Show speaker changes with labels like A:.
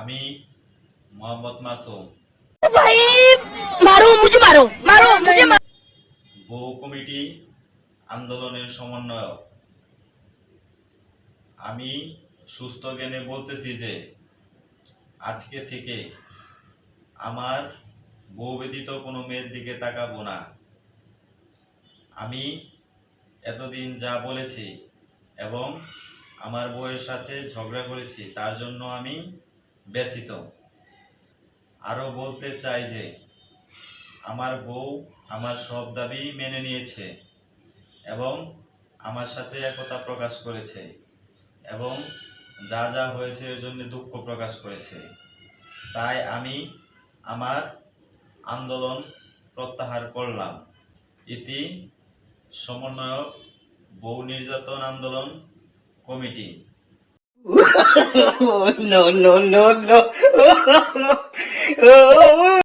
A: আমি মোহাম্মদ মাসুম।
B: ভাই মারো মুঝে মারো মারো মুঝে মারো।
A: বউ কমিটি আন্দোলনের সমন্বয়ক। আমি সুস্থ জ্ঞানে বলতেছি যে আজকে থেকে আমার বউ ব্যতীত কোনো মেয়ের দিকে তাকাবো না। আমি এতদিন যা বলেছি এবং আমার বউয়ের সাথে ঝগড়া করেছি তার জন্য আমি ব্যথিত। আরও বলতে চাই যে, আমার বউ আমার সব দাবি মেনে নিয়েছে এবং আমার সাথে একতা প্রকাশ করেছে এবং যা যা হয়েছে এর জন্য দুঃখ প্রকাশ করেছে। তাই আমি আমার আন্দোলন প্রত্যাহার করলাম। ইতি সমন্বয়ক বউ নির্যাতন আন্দোলন committee.
B: Oh, no no no no